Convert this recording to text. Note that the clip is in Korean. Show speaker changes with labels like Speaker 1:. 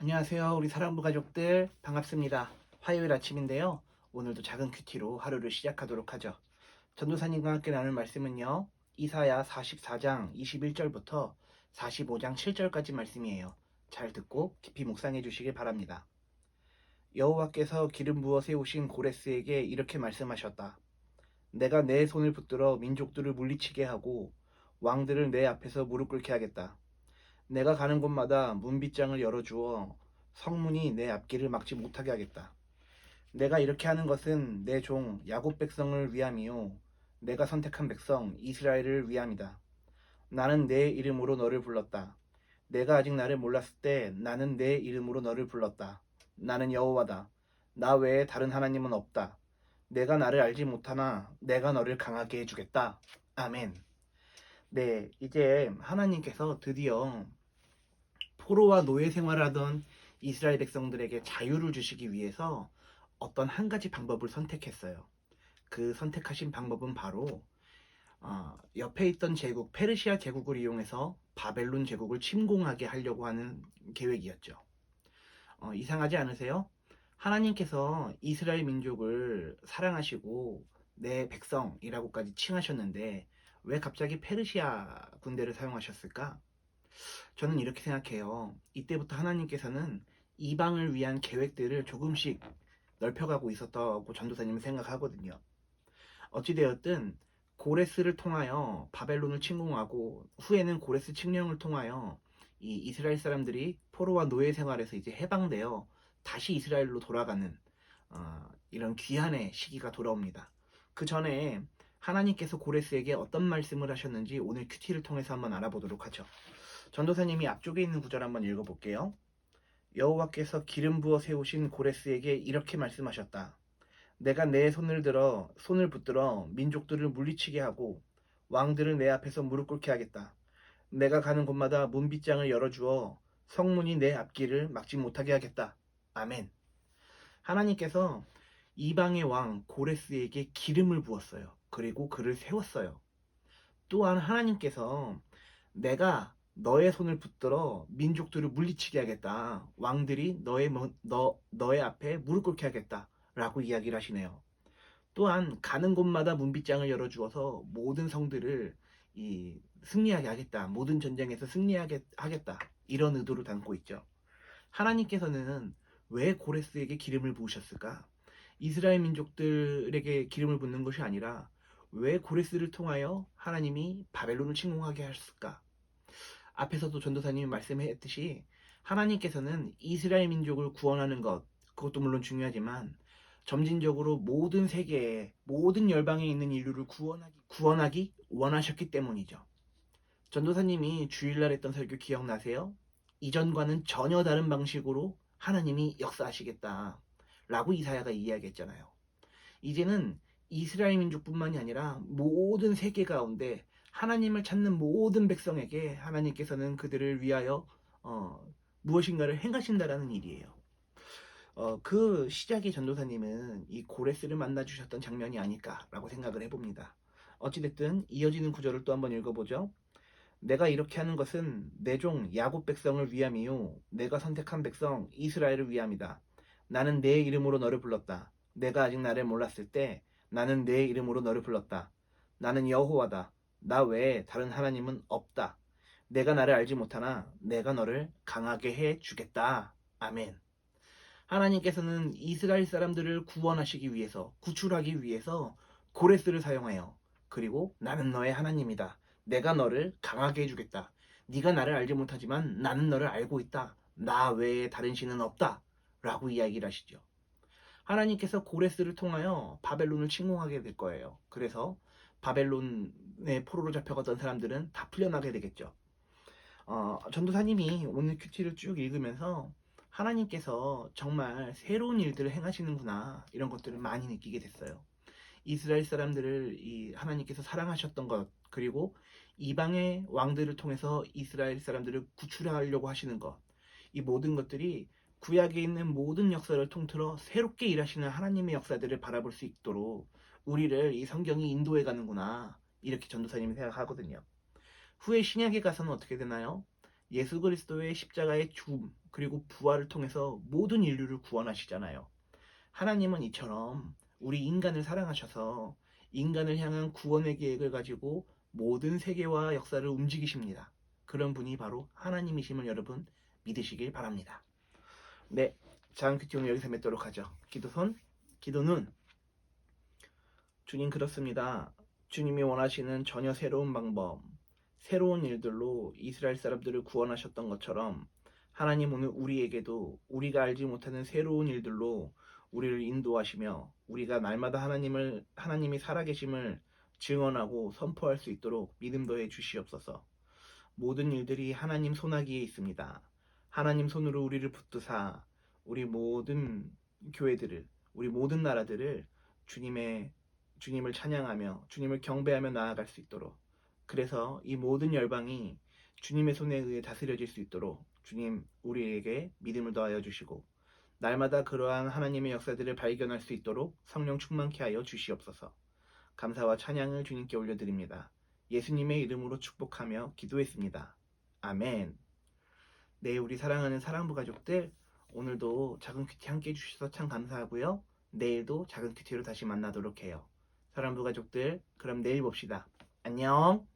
Speaker 1: 안녕하세요. 우리 사랑부 가족들 반갑습니다. 화요일 아침인데요. 오늘도 작은 큐티로 하루를 시작하도록 하죠. 전도사님과 함께 나눌 말씀은요. 이사야 44장 21절부터 45장 7절까지 말씀이에요. 잘 듣고 깊이 묵상해 주시길 바랍니다. 여호와께서 기름 부어 세우신 고레스에게 이렇게 말씀하셨다. 내가 내 손을 붙들어 민족들을 물리치게 하고 왕들을 내 앞에서 무릎 꿇게 하겠다. 내가 가는 곳마다 문빗장을 열어주어 성문이 내 앞길을 막지 못하게 하겠다. 내가 이렇게 하는 것은 내 종 야곱 백성을 위함이요 내가 선택한 백성 이스라엘을 위함이다. 나는 내 이름으로 너를 불렀다. 내가 아직 나를 몰랐을 때 나는 내 이름으로 너를 불렀다. 나는 여호와다. 나 외에 다른 하나님은 없다. 내가 나를 알지 못하나 내가 너를 강하게 해주겠다. 아멘. 네, 이제 하나님께서 드디어 포로와 노예 생활하던 이스라엘 백성들에게 자유를 주시기 위해서 어떤 한 가지 방법을 선택했어요. 그 선택하신 방법은 바로 어, 옆에 있던 제국 페르시아 제국을 이용해서 바벨론 제국을 침공하게 하려고 하는 계획이었죠. 어, 이상하지 않으세요? 하나님께서 이스라엘 민족을 사랑하시고 내 백성이라고까지 칭하셨는데 왜 갑자기 페르시아 군대를 사용하셨을까? 저는 이렇게 생각해요. 이때부터 하나님께서는 이방을 위한 계획들을 조금씩 넓혀가고 있었다고 전도사님은 생각하거든요. 어찌되었든 고레스를 통하여 바벨론을 침공하고 후에는 고레스 칙령을 통하여 이 이스라엘 사람들이 포로와 노예 생활에서 이제 해방되어 다시 이스라엘로 돌아가는 어, 이런 귀한의 시기가 돌아옵니다. 그 전에 하나님께서 고레스에게 어떤 말씀을 하셨는지 오늘 큐티를 통해서 한번 알아보도록 하죠. 전도사님이 앞쪽에 있는 구절 한번 읽어볼게요. 여호와께서 기름 부어 세우신 고레스에게 이렇게 말씀하셨다. 내가 내 손을 들어 손을 붙들어 민족들을 물리치게 하고 왕들을 내 앞에서 무릎 꿇게 하겠다. 내가 가는 곳마다 문빗장을 열어주어 성문이 내 앞길을 막지 못하게 하겠다. 아멘. 하나님께서 이방의 왕 고레스에게 기름을 부었어요. 그리고 그를 세웠어요. 또한 하나님께서 내가 너의 손을 붙들어 민족들을 물리치게 하겠다. 왕들이 너의 뭐- 너 너의 앞에 무릎 꿇게 하겠다라고 이야기를 하시네요. 또한 가는 곳마다 문빗장을 열어 주어서 모든 성들을 이 승리하게 하겠다. 모든 전쟁에서 승리하게 하겠다. 이런 의도를 담고 있죠. 하나님께서는 왜 고레스에게 기름을 부으셨을까? 이스라엘 민족들에게 기름을 붓는 것이 아니라 왜 고레스를 통하여 하나님이 바벨론을 침공하게 하셨을까? 앞에서도 전도사님이 말씀했듯이 하나님께서는 이스라엘 민족을 구원하는 것, 그것도 물론 중요하지만 점진적으로 모든 세계에 모든 열방에 있는 인류를 구원하기, 구원하기 원하셨기 때문이죠. 전도사님이 주일날 했던 설교 기억나세요? 이전과는 전혀 다른 방식으로 하나님이 역사하시겠다. 라고 이사야가 이야기했잖아요. 이제는 이스라엘 민족뿐만이 아니라 모든 세계 가운데 하나님을 찾는 모든 백성에게 하나님께서는 그들을 위하여 어, 무엇인가를 행하신다라는 일이에요. 어, 그 시작의 전도사님은 이 고레스를 만나 주셨던 장면이 아닐까라고 생각을 해봅니다. 어찌됐든 이어지는 구절을 또 한번 읽어보죠. 내가 이렇게 하는 것은 내 종 야곱 백성을 위함이요 내가 선택한 백성 이스라엘을 위함이다. 나는 내 이름으로 너를 불렀다. 내가 아직 나를 몰랐을 때 나는 내 이름으로 너를 불렀다. 나는 여호와다. 나 외에 다른 하나님은 없다. 내가 나를 알지 못하나 내가 너를 강하게 해 주겠다. 아멘. 하나님께서는 이스라엘 사람들을 구원하시기 위해서, 구출하기 위해서 고레스를 사용하여 그리고 나는 너의 하나님이다. 내가 너를 강하게 해주겠다. 네가 나를 알지 못하지만 나는 너를 알고 있다. 나 외에 다른 신은 없다. 라고 이야기를 하시죠. 하나님께서 고레스를 통하여 바벨론을 침공하게 될 거예요. 그래서 바벨론의 포로로 잡혀갔던 사람들은 다 풀려나게 되겠죠. 어, 전도사님이 오늘 큐티를 쭉 읽으면서 하나님께서 정말 새로운 일들을 행하시는구나 이런 것들을 많이 느끼게 됐어요. 이스라엘 사람들을 이 하나님께서 사랑하셨던 것 그리고 이방의 왕들을 통해서 이스라엘 사람들을 구출하려고 하시는 것 이 모든 것들이 구약에 있는 모든 역사를 통틀어 새롭게 일하시는 하나님의 역사들을 바라볼 수 있도록 우리를 이 성경이 인도해 가는구나 이렇게 전도사님이 생각하거든요. 후에 신약에 가서는 어떻게 되나요? 예수 그리스도의 십자가의 죽음 그리고 부활을 통해서 모든 인류를 구원하시잖아요. 하나님은 이처럼 우리 인간을 사랑하셔서 인간을 향한 구원의 계획을 가지고 모든 세계와 역사를 움직이십니다. 그런 분이 바로 하나님이심을 여러분 믿으시길 바랍니다. 네, 자은 큐티 오늘 여기서 맺도록 하죠. 기도손, 기도눈. 주님 그렇습니다. 주님이 원하시는 전혀 새로운 방법, 새로운 일들로 이스라엘 사람들을 구원하셨던 것처럼 하나님 오늘 우리에게도 우리가 알지 못하는 새로운 일들로 우리를 인도하시며 우리가 날마다 하나님을 하나님이 살아계심을 증언하고 선포할 수 있도록 믿음 더해 주시옵소서. 모든 일들이 하나님 손아귀에 있습니다. 하나님 손으로 우리를 붙드사 우리 모든 교회들을 우리 모든 나라들을 주님의 주님을 찬양하며 주님을 경배하며 나아갈 수 있도록 그래서 이 모든 열방이 주님의 손에 의해 다스려질 수 있도록 주님 우리에게 믿음을 더하여 주시고 날마다 그러한 하나님의 역사들을 발견할 수 있도록 성령 충만케 하여 주시옵소서. 감사와 찬양을 주님께 올려드립니다. 예수님의 이름으로 축복하며 기도했습니다. 아멘. 네, 우리 사랑하는 사랑부 가족들, 오늘도 작은 큐티 함께 해주셔서 참 감사하고요. 내일도 작은 큐티로 다시 만나도록 해요. 사랑부 가족들, 그럼 내일 봅시다. 안녕.